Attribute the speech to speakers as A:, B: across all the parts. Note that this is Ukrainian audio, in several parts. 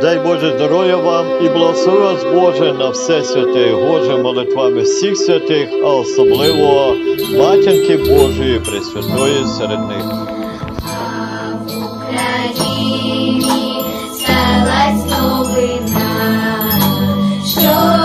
A: Дай Боже здоров'я вам і благослови вас Боже на все святе, Боже, молитвами всіх святих, а особливо Матінки Божої Пресвятої серед них.
B: Україні сталась новина, що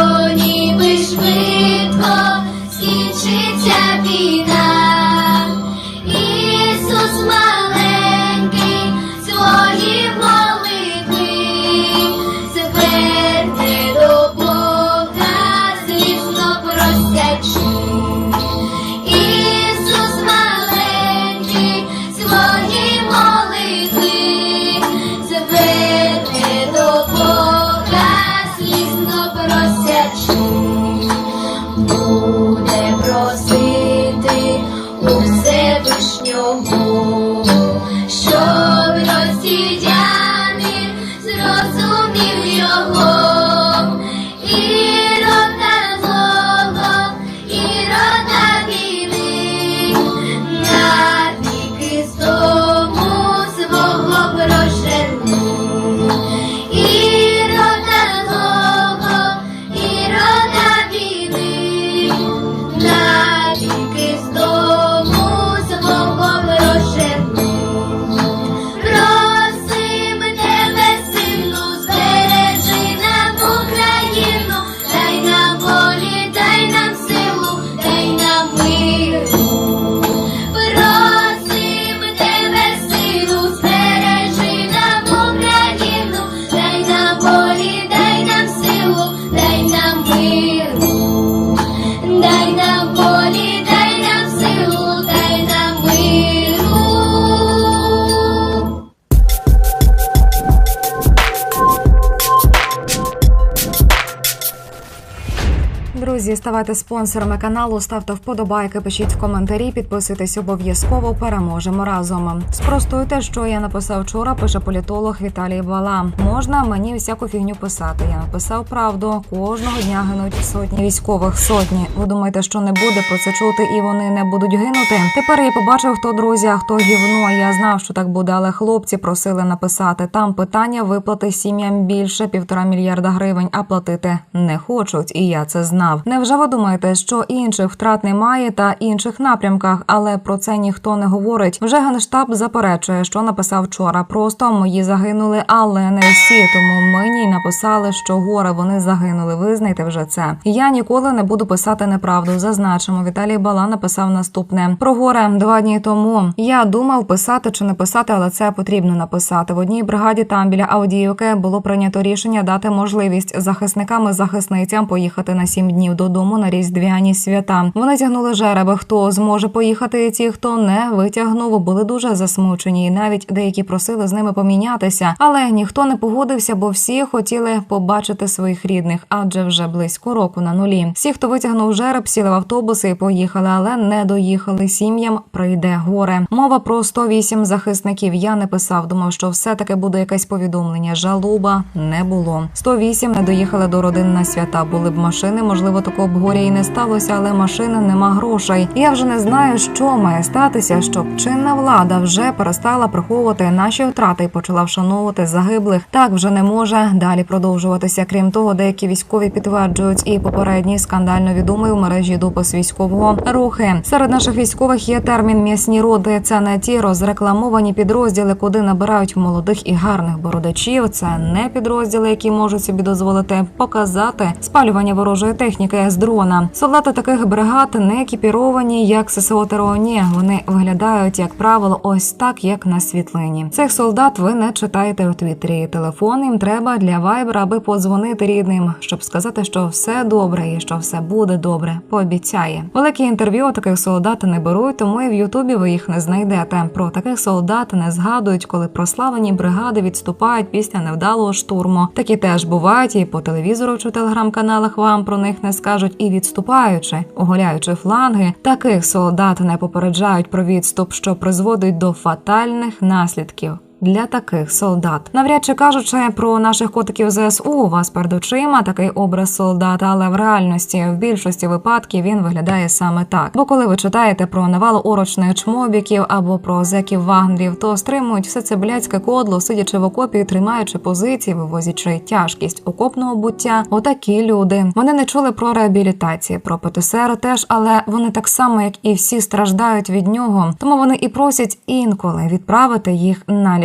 C: ставайте спонсорами каналу, ставте вподобайки, пишіть в коментарі, підписуйтесь обов'язково. Переможемо разом. Спростуйте, що я написав вчора. Пише політолог Віталій Бала. Можна мені всяку фігню писати. Я написав правду. Кожного дня гинуть сотні військових. Сотні. Ви думаєте, що не буде про це чути, і вони не будуть гинути? Тепер я побачив, хто друзі, а хто гівно. Я знав, що так буде, але хлопці просили написати. Там питання виплати сім'ям більше півтора мільярда гривень, а платити не хочуть. І я це знав. Невже ви думаєте, що інших втрат немає та інших напрямках, але про це ніхто не говорить. Вже генштаб заперечує, що написав вчора. Просто мої загинули, але не всі. Тому мені написали, що горе вони загинули. Визнайте вже це. Я ніколи не буду писати неправду. Зазначимо, Віталій Бала написав наступне про горе два дні тому. Я думав писати чи не писати, але це потрібно написати. В одній бригаді там біля Авдіївки було прийнято рішення дати можливість захисникам і захисницям поїхати на сім днів додому на різдвяні свята. Вони тягнули жереби. Хто зможе поїхати? і Ті, хто не витягнув, були дуже засмучені. І навіть деякі просили з ними помінятися, але ніхто не погодився, бо всі хотіли побачити своїх рідних, адже вже близько року на нулі. Всі, хто витягнув жереб, сіли в автобуси і поїхали, але не доїхали. Сім'ям прийде горе. Мова про 108 захисників. Я не писав. Думав, що все таки буде якесь повідомлення. Жалоба не було. 108 не доїхали до родин на свята. Були б машини, можливо, такого б і не сталося, але машини нема грошей. Я вже не знаю, що має статися, щоб чинна влада вже перестала приховувати наші втрати і почала вшановувати загиблих. Так вже не може далі продовжуватися. Крім того, деякі військові підтверджують і попередній скандально відомий у мережі допис військового рухи. Серед наших військових є термін м'ясні роди. Це не ті розрекламовані підрозділи, куди набирають молодих і гарних бородачів. Це не підрозділи, які можуть собі дозволити показати спалювання ворожої техніки з дрона. Солдати таких бригад не екіпіровані, як ССО Тероні. Вони виглядають, як правило, ось так, як на світлині. Цих солдат ви не читаєте у твіттері. Телефон їм треба для вайбера, аби подзвонити рідним, щоб сказати, що все добре і що все буде добре. Пообіцяє. Великі інтерв'ю таких солдат не беруть, тому і в Ютубі ви їх не знайдете. Про таких солдат не згадують, коли прославлені бригади відступають після невдалого штурму. Такі теж бувають і по телевізору чи телеграм-каналах вам про них не скажуть, і відступаючи, оголяючи фланги, таких солдат не попереджають про відступ, що призводить до фатальних наслідків. Для таких солдат. Навряд чи кажучи про наших котиків ЗСУ, у вас перед очима такий образ солдата, але в реальності в більшості випадків він виглядає саме так. Бо коли ви читаєте про навал орочних чмобіків або про зеків вагнерів, то стримують все це блядське кодло, сидячи в окопі, тримаючи позиції, вивозячи тяжкість окопного буття. Отакі люди. Вони не чули про реабілітацію, про ПТСР теж, але вони так само, як і всі, страждають від нього. Тому вони і просять інколи відправити їх на лікування.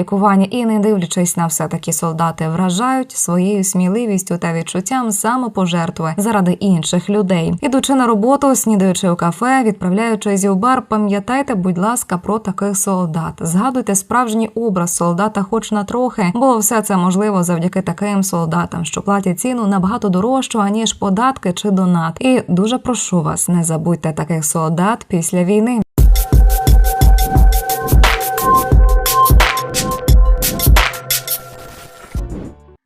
C: І не дивлячись на все, такі солдати вражають своєю сміливістю та відчуттям самопожертви заради інших людей. Ідучи на роботу, снідаючи у кафе, відправляючись у бар, пам'ятайте, будь ласка, про таких солдат. Згадуйте справжній образ солдата, хоч на трохи, бо все це можливо завдяки таким солдатам, що платять ціну набагато дорожчу аніж податки чи донат. І дуже прошу вас, не забудьте таких солдат після війни.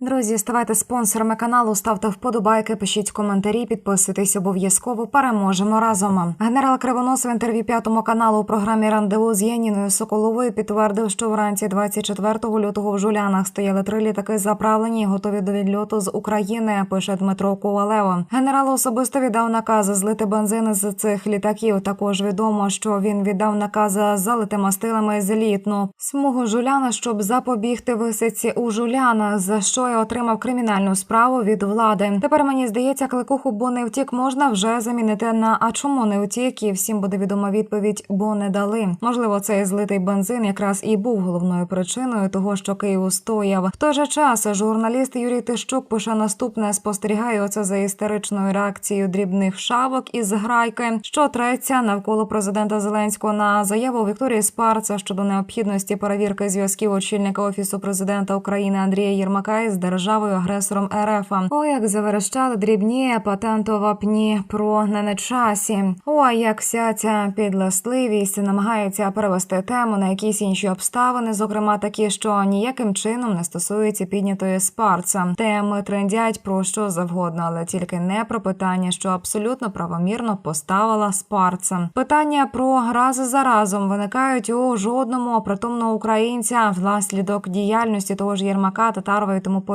C: Друзі, ставайте спонсорами каналу, ставте вподобайки, пишіть коментарі, підписуйтесь обов'язково. Переможемо разом. Генерал Кривонос в інтерв'ю п'ятому каналу у програмі Рандеву з Яніною Соколовою підтвердив, що вранці 24 лютого в Жулянах стояли три літаки заправлені, і готові до відльоту з України. Пише Дмитро Ковалево. Генерал особисто віддав наказ злити бензин з цих літаків. Також відомо, що він віддав наказ залити мастилами злітну смугу Жуляна, щоб запобігти висадці у Жулянах. За що я отримав кримінальну справу від влади. Тепер мені здається, кликуху, бо не втік можна вже замінити на а чому не втік? І всім буде відома відповідь, бо не дали. Можливо, цей злитий бензин якраз і був головною причиною того, що Київ устояв. В той же час журналіст Юрій Тищук пише наступне: спостерігає оце за істеричною реакцією дрібних шавок із грайки, що треться навколо президента Зеленського на заяву Вікторії Спарца щодо необхідності перевірки зв'язків очільника офісу президента України Андрія Єрмака із державою агресором РФ. О, як заверещали дрібні патентовапні про не часі. О, як вся ця підластливість намагається перевести тему на якісь інші обставини, зокрема такі, що ніяким чином не стосуються піднятої спарца. Теми трендять про що завгодно, але тільки не про питання, що абсолютно правомірно поставила спарца. Питання про раз за разом виникають у жодному притомного українця внаслідок діяльності того ж Єрмака, Татарова і тому подібне.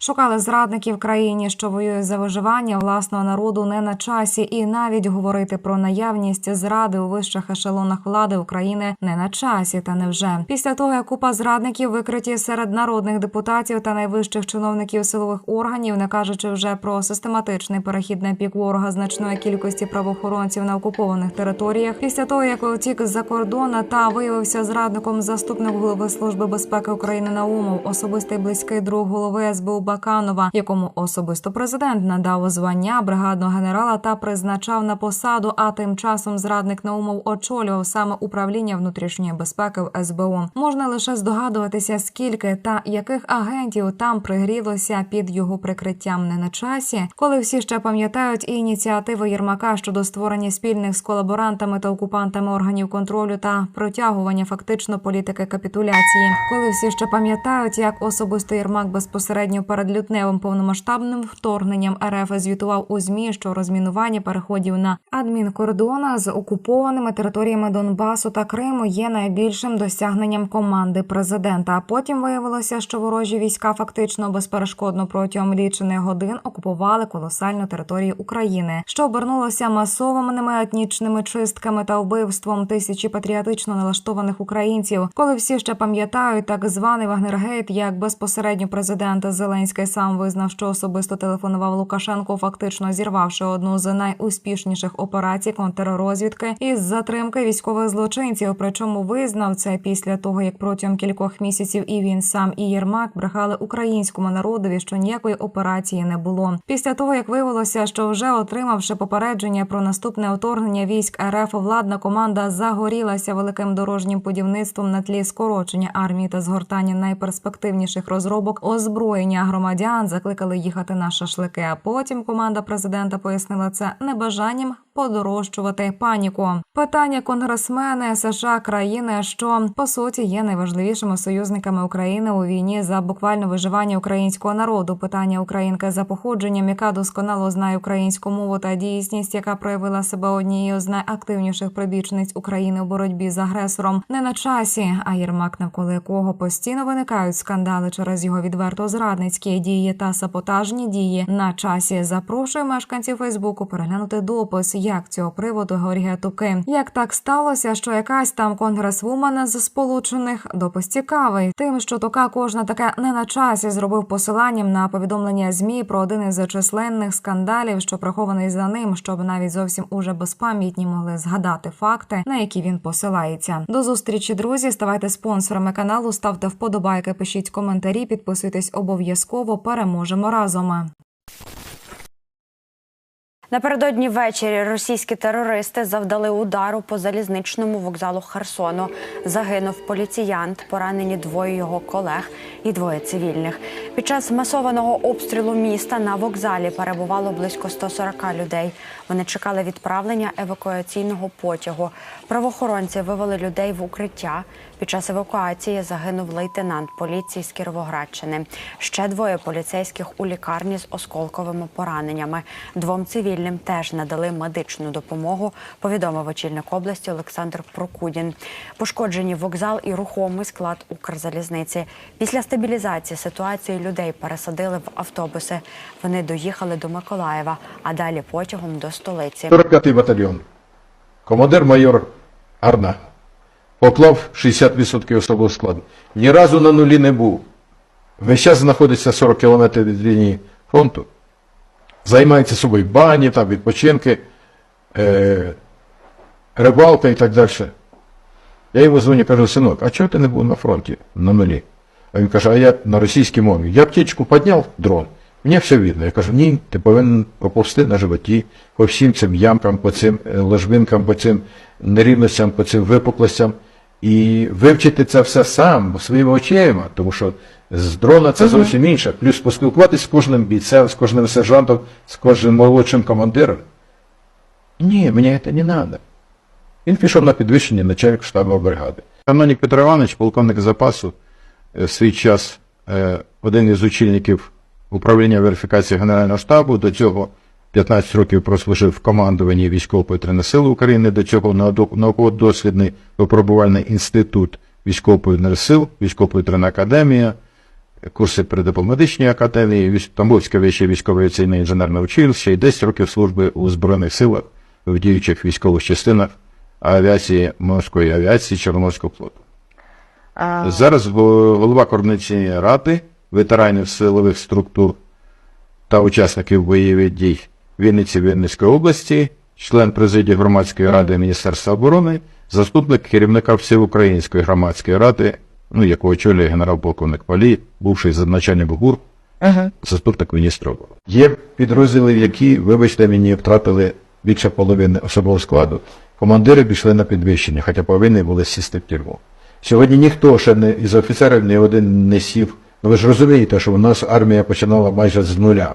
C: Шукали зрадників країні, що воює за виживання власного народу не на часі, і навіть говорити про наявність зради у вищих ешелонах влади України не на часі. Та невже після того, як купа зрадників викриті серед народних депутатів та найвищих чиновників силових органів, не кажучи вже про систематичний перехід на пік ворога значної кількості правоохоронців на окупованих територіях, після того як утік з-за кордону та виявився зрадником заступник голови служби безпеки України Наумов, особистий близький друг голови СБУ Баканова, якому особисто президент надав звання бригадного генерала та призначав на посаду. А тим часом зрадник Наумов очолював саме управління внутрішньої безпеки в СБУ. Можна лише здогадуватися, скільки та яких агентів там пригрілося під його прикриттям не на часі, коли всі ще пам'ятають ініціативи Єрмака щодо створення спільних з колаборантами та окупантами органів контролю та протягування фактично політики капітуляції, коли всі ще пам'ятають, як особисто Єрмак безпосередньо перед лютневим повномасштабним вторгненням РФ звітував у змі, що розмінування переходів на адмінкордона з окупованими територіями Донбасу та Криму є найбільшим досягненням команди президента. А потім виявилося, що ворожі війська фактично безперешкодно протягом лічених годин окупували колосальну територію України, що обернулося масованими етнічними чистками та вбивством тисячі патріотично налаштованих українців, коли всі ще пам'ятають так званий Вагнергейт, як безпосередньо президент Зеленський сам визнав, що особисто телефонував Лукашенку, фактично зірвавши одну з найуспішніших операцій контррозвідки із затримки військових злочинців. Причому визнав це після того, як протягом кількох місяців і він сам і Єрмак брехали українському народові, що ніякої операції не було. Після того як виявилося, що вже отримавши попередження про наступне вторгнення військ РФ, владна команда загорілася великим дорожнім будівництвом на тлі скорочення армії та згортання найперспективніших розробок озброєння громадян. Закликали їхати на шашлики. А потім команда президента пояснила це небажанням подорожчувати паніку. Питання конгресмени США країни, що по суті є найважливішими союзниками України у війні за буквально виживання українського народу. Питання українки за походженням, яка досконало знає українську мову та дійсність, яка проявила себе однією з найактивніших прибічниць України у боротьбі з агресором, не на часі. А Єрмак, навколо якого постійно виникають скандали через його відверто зрадницькі дії та саботажні дії на часі. Запрошує мешканців Фейсбуку переглянути допис, як цього приводу говорять гетуки. Як так сталося, що якась там конгресвумен з сполучених допис цікавий, тим, що тока кожна таке не на часі зробив посиланням на повідомлення змі про один із численних скандалів, що прихований за ним, щоб навіть зовсім уже безпам'ятні могли згадати факти, на які він посилається. До зустрічі, друзі. Ставайте спонсорами каналу, ставте вподобайки, пишіть коментарі, підписуйтесь обов'язково. Переможемо разом.
D: Напередодні ввечері російські терористи завдали удару по залізничному вокзалу Херсону. Загинув поліціянт, поранені двоє його колег і двоє цивільних. Під час масованого обстрілу міста на вокзалі перебувало близько 140 людей. Вони чекали відправлення евакуаційного потягу. Правоохоронці вивели людей в укриття. Під час евакуації загинув лейтенант поліції з Кіровоградщини. Ще двоє поліцейських у лікарні з осколковими пораненнями. Двом цивільним теж надали медичну допомогу. Повідомив очільник області Олександр Прокудін. Пошкоджені вокзал і рухомий склад Укрзалізниці. Після стабілізації ситуації людей пересадили в автобуси. Вони доїхали до Миколаєва, а далі потягом до столиці.
E: 45-й батальйон. Командир майор Арна. Поклав 60% особового складу. Ні разу на нулі не був. Весь час знаходиться 40 кілометрів від лінії фронту. Займається собою бані, там, відпочинки, е- рибалка і так далі. Я йому дзвоню, кажу, синок, а чого ти не був на фронті на нулі? А він каже, а я на російській мові. Я птічку підняв дрон, мені все видно. Я кажу, ні, ти повинен поповзти на животі по всім цим ямкам, по цим е, ложбинкам, по цим нерівностям, по цим випуклостям. І вивчити це все сам своїми очима, тому що з дрона це зовсім інше. Плюс поспілкуватися з кожним бійцем, з кожним сержантом, з кожним молодшим командиром. Ні, мені це не треба. Він пішов на підвищення начальник штабу бригади. Канонік Петро Іванович, полковник запасу, е, в свій час е, один із очільників управління верифікації Генерального штабу, до цього 15 років прослужив в командуванні військово-повітряних сил України, до цього науко- науково-дослідний випробувальний інститут військово-повітряних сил, військово-повітряна академія, курси при дипломатичній академії, Тамбовське вище військове авіаційне інженерне училище. І 10 років служби у Збройних силах в діючих військових частинах авіації морської авіації Чорноморського флоту. Зараз голова координаційної ради ветеранів силових структур та учасників бойових дій Вінниці Вінницької області, член президії громадської ради Міністерства оборони, заступник керівника Всеукраїнської громадської ради, ну, якого очолює генерал-полковник Палій, бувший начальник ГУР, заступник міністра оборони. Є підрозділи, які, вибачте мені, втратили більше половини особового складу. Командири пішли на підвищення, хоча повинні були сісти в тюрму. Сьогодні ніхто ще не із офіцерів ні один не сів. Ну ви ж розумієте, що у нас армія починала майже з нуля.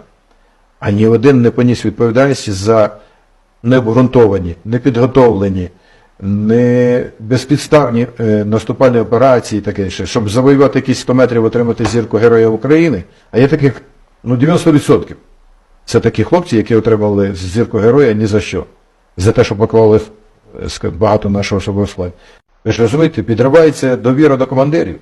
E: А ні один не поніс відповідальності за необґрунтовані, непідготовлені, не безпідставні е, наступальні операції, таке інше, щоб завоювати якісь 100 метрів, отримати зірку Героя України. А є таких ну, 90%. Це такі хлопці, які отримали зірку героя ні за що. За те, що поклали е, багато нашого особового складу. Ви ж розумієте, підривається довіра до командирів.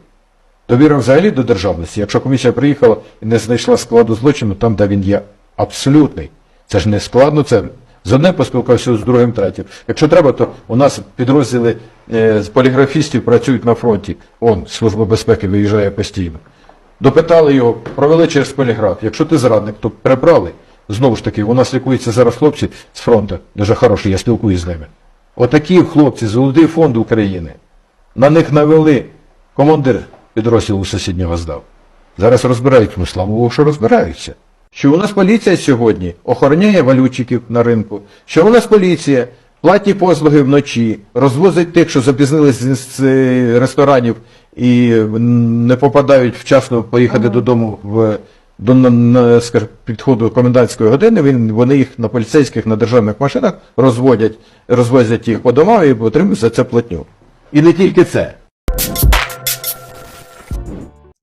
E: Довіра взагалі до державності. Якщо комісія приїхала і не знайшла складу злочину, там, де він є абсолютний. Це ж не складно, це з одним поспілкувався з другим, третім. Якщо треба, то у нас підрозділи е, з поліграфістів працюють на фронті. Он, Служба безпеки виїжджає постійно. Допитали його, провели через поліграф. Якщо ти зрадник, то прибрали. Знову ж таки, у нас лікуються зараз хлопці з фронту, дуже хороші, я спілкуюся з ними. Отакі хлопці, золотий фонд України. На них навели командир підрозділу сусіднього здав. Зараз розбираються, ну слава Богу, що розбираються. Що у нас поліція сьогодні охороняє валютчиків на ринку, що у нас поліція платні послуги вночі, розвозить тих, що запізнились з, ресторанів і не попадають вчасно поїхати додому в до скажімо, підходу комендантської години він, вони їх на поліцейських на державних машинах розводять, розвозять їх по домам і отримують за це платню. І не тільки це.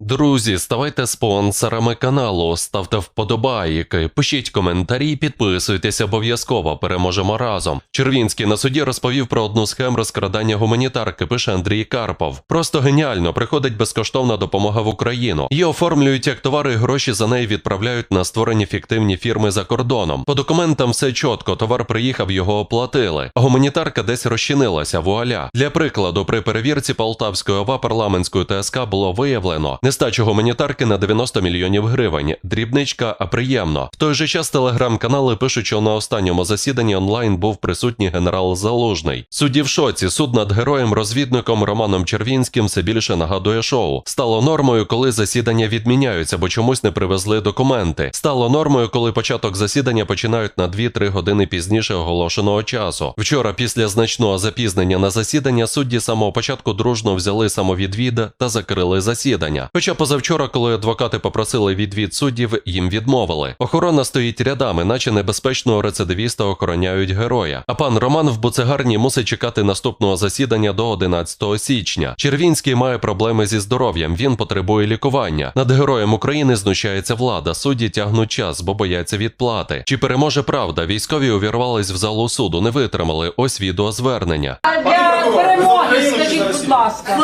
F: Друзі, ставайте спонсорами каналу, ставте вподобайки, пишіть коментарі, підписуйтесь обов'язково. Переможемо разом. Червінський на суді розповів про одну схему розкрадання гуманітарки. Пише Андрій Карпов. Просто геніально приходить безкоштовна допомога в Україну. Її оформлюють як товари, і гроші за неї відправляють на створені фіктивні фірми за кордоном. По документам все чітко. Товар приїхав, його оплатили. А гуманітарка десь розчинилася. Вуаля. Для прикладу, при перевірці Полтавської ОВА парламентської ТСК було виявлено нестачу гуманітарки на 90 мільйонів гривень. Дрібничка, а приємно. В той же час телеграм-канали пишуть, що на останньому засіданні онлайн був присутній генерал Залужний. Судді в шоці. Суд над героєм-розвідником Романом Червінським все більше нагадує шоу. Стало нормою, коли засідання відміняються, бо чомусь не привезли документи. Стало нормою, коли початок засідання починають на 2-3 години пізніше оголошеного часу. Вчора, після значного запізнення на засідання, судді самого початку дружно взяли самовідвід та закрили засідання. Хоча позавчора, коли адвокати попросили відвід суддів, їм відмовили. Охорона стоїть рядами, наче небезпечного рецидивіста охороняють героя. А пан Роман в буцегарні мусить чекати наступного засідання до 11 січня. Червінський має проблеми зі здоров'ям. Він потребує лікування. Над героєм України знущається влада. Судді тягнуть час, бо бояться відплати. Чи переможе правда? Військові увірвались в залу суду, не витримали. Ось відеозвернення.
G: Для перемоги, скажіть, будь ласка,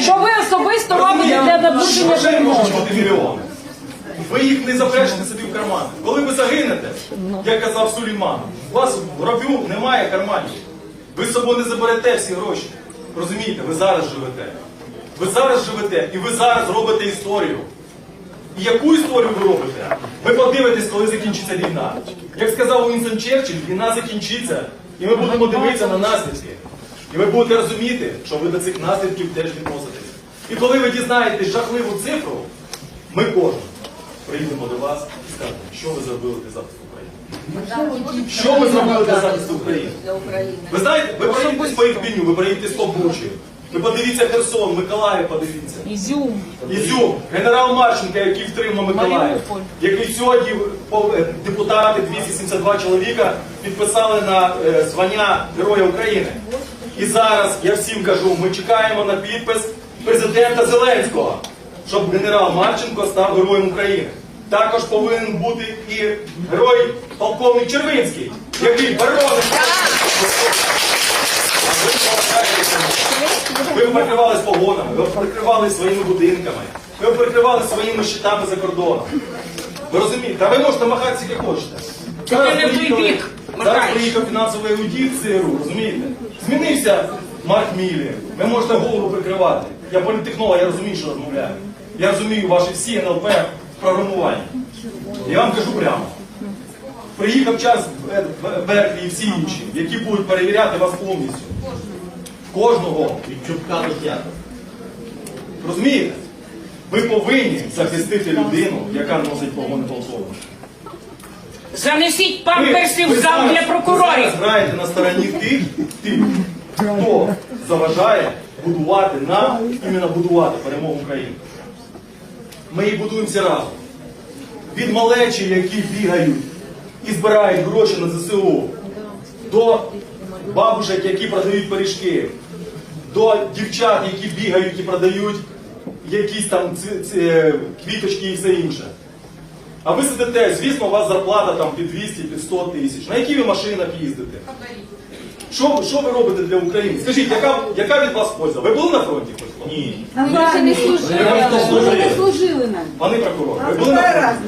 G: що ви особисто робите для перемоги?
H: мільйони. Ви їх не запрешите собі в карман. Коли ви загинете, як казав Сулейман, у вас в робю немає карманів. Ви з собою не заберете всі гроші. Розумієте, ви зараз живете. Ви зараз живете і ви зараз робите історію. І яку історію ви робите? Ви подивитесь, коли закінчиться війна. Як сказав Уінстон Черчилль, війна закінчиться, і ми будемо дивитися на наслідки. І ви будете розуміти, що ви до цих наслідків теж відноситесь. І коли ви дізнаєтесь жахливу цифру, ми кожен приїдемо до вас і скажемо, що ви зробили для захисту України. Що ви зробили для захисту України? Ви знаєте, ви проїдетесь по Ірпіню, ви проїдетесь по Бучі. Ви подивіться Херсон, Миколаїв подивіться.
G: Ізюм.
H: Ізюм, генерал Марченко, який втримав Миколаїв, який сьогодні по- е, депутати 272 чоловіка підписали на е, звання Героя України. І зараз я всім кажу, ми чекаємо на підпис президента Зеленського, щоб генерал Марченко став героєм України. Також повинен бути і герой полковник Червинський, який боронить. Ви прикривались погонами, ви прикривались своїми будинками, ви прикривались своїми щитами за кордоном. Ви розумієте? Та ви можете махати скільки хочете. Зараз приїхали- Зараз приїхав фінансовий аудит ЦРУ, розумієте? Змінився Марк Мілі. Ви можете голову прикривати. Я політехнолог, я розумію, що розмовляю. Я розумію ваші всі НЛП в програмуванні. Я вам кажу прямо. Приїхав час Бер- Бер- Берклі і всі інші, які будуть перевіряти вас повністю. Кожного від чубка до п'ятого. Розумієте? Ви повинні захистити людину, яка носить погони полковника.
G: Занесіть
H: Ви-
G: памперси
H: ви
G: в зал для
H: ви
G: прокурорів.
H: зараз граєте на стороні тих, тих, хто заважає будувати нам, іменно будувати перемогу України. Ми її будуємо всі разом. Від малечі, які бігають і збирають гроші на ЗСУ, до бабушек, які продають пиріжки, до дівчат, які бігають і продають якісь там ці- ці, квіточки і все інше. А ви сидите, звісно, у вас зарплата там під 200, під 100 тисяч. На які ви машинах їздите? Що, що ви робите для України? Скажіть, яка, яка від вас польза? Ви були на фронті хоч? Ні.
I: Ми ще не служили. Ми не служили нам.
H: Пане прокурор, ви були на фронті?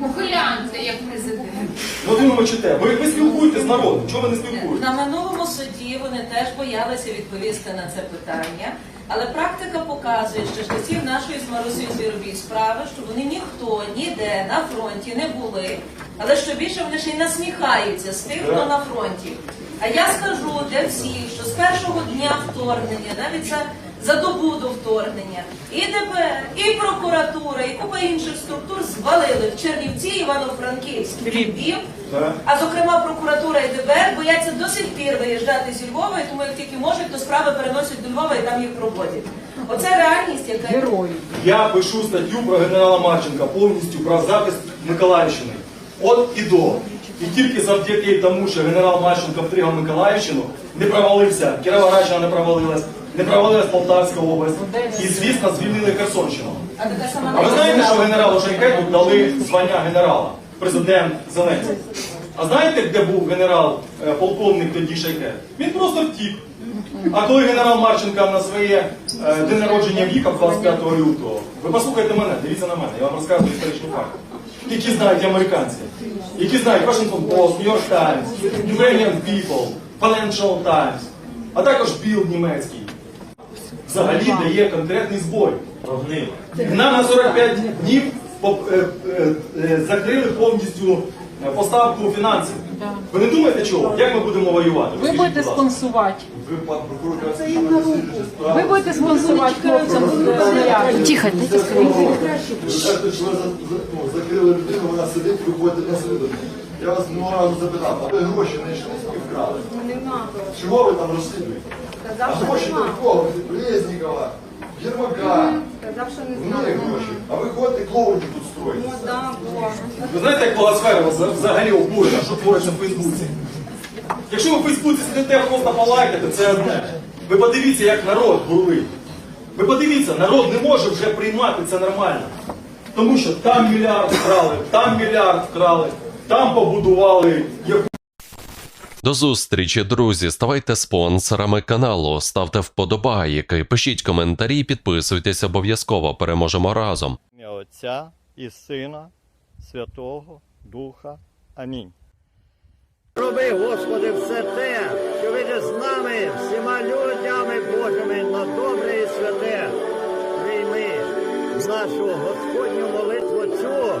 I: Ухилянти, як президент.
H: Ну ви мовчите. Ви, ви спілкуєтесь з народом. Чого ви не спілкуєтесь?
J: На минулому суді вони теж боялися відповісти на це питання, але практика показує, що з часів нашої з Марусею Звіробій справи, що вони ніхто ніде на фронті не були, але що більше вони ще й насміхаються з тих, хто на фронті. А я скажу для всіх, що з першого дня вторгнення, навіть за, за добу до вторгнення, і ДБР, і прокуратура, і купа інших структур звалили в Чернівці, Івано-Франківськ, Львів, а зокрема прокуратура і ДБР бояться до сих пір виїжджати зі Львова, і тому як тільки можуть, то справи переносять до Львова і там їх проводять. Оце реальність, яка
G: Герої.
H: Я пишу статтю про генерала Марченка повністю про захист Миколаївщини. От і до. І тільки завдяки тому, що генерал Марченко втримав Миколаївщину, не провалився, Кіровоградщина не провалилась, не провалилась Полтавська область. І, звісно, звільнили Херсонщину.
J: а
H: ви знаєте, що генералу Шенкету дали звання генерала, президент Зеленський? А знаєте, де був генерал, е, тоді Шейкет? Він просто втік. А коли генерал Марченко на своє е, день народження в'їхав 25 лютого, ви послухайте мене, дивіться на мене, я вам розказую історичну факт. Які знають американці, які знають Washington Post, New York Times, Ukrainian People, Financial Times, а також Bill німецький. Взагалі дає конкретний збой. Нам на 45 днів е, е, е, закрили повністю поставку фінансів. Ви не думаєте чого? Як ми будемо воювати?
G: Ви будете спонсувати. Ви будете спонсувати хлопцям.
I: Тихо, дайте
K: Ви кажете, що ви за- за- ну, закрили людину, вона сидить, ви ходите на суду. Я вас минулого разу запитав, а ви гроші не йшли собі вкрали? Чого ви там розслідуєте? А гроші до кого? Резнікова, Єрмака. В мене гроші. А ви ходите клоунів тут строїте.
H: Ви знаєте, як полосфера вза- взагалі обурена, що твориться в Фейсбуці? Якщо ви в Фейсбуці сидите просто полайкати, це одне. Ви подивіться, як народ бурлить. Ви подивіться, народ не може вже приймати це нормально. Тому що там мільярд вкрали, там мільярд вкрали, там побудували яку
F: До зустрічі, друзі. Ставайте спонсорами каналу, ставте вподобайки, пишіть коментарі, підписуйтесь обов'язково. Переможемо разом.
A: Ім'я Отця і Сина, Святого Духа. Амінь.
L: Роби, Господи, все те, що видиш з нами, всіма людями Божими на добре і святе. Прийми нашу Господню молитву цю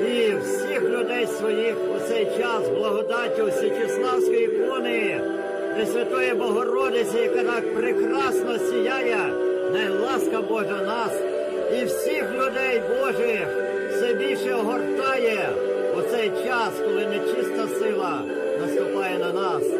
L: і всіх людей своїх у цей час благодаттю Всечеславської ікони Пресвятої Богородиці, яка так прекрасно сіяє, най ласка Божа нас і всіх людей Божих все більше огортає у цей час, коли нечиста сила наступає на нас.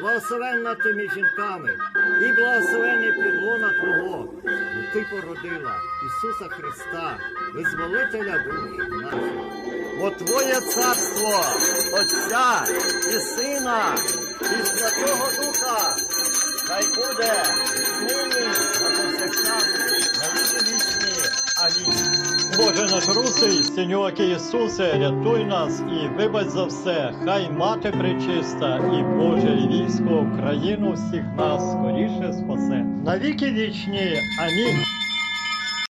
L: благословенна ти між жінками, і благословений підлона Твого, бо ти породила Ісуса Христа, визволителя душ наших. Бо Твоє царство, Отця і Сина, і Святого Духа, хай буде нині на повсякчас, на віки вічні. Амінь.
A: Боже наш русий, Синьоки Ісусе, рятуй нас і вибач за все. Хай мати пречиста і Боже і військо країну всіх нас скоріше спасе. На віки вічні. Амінь.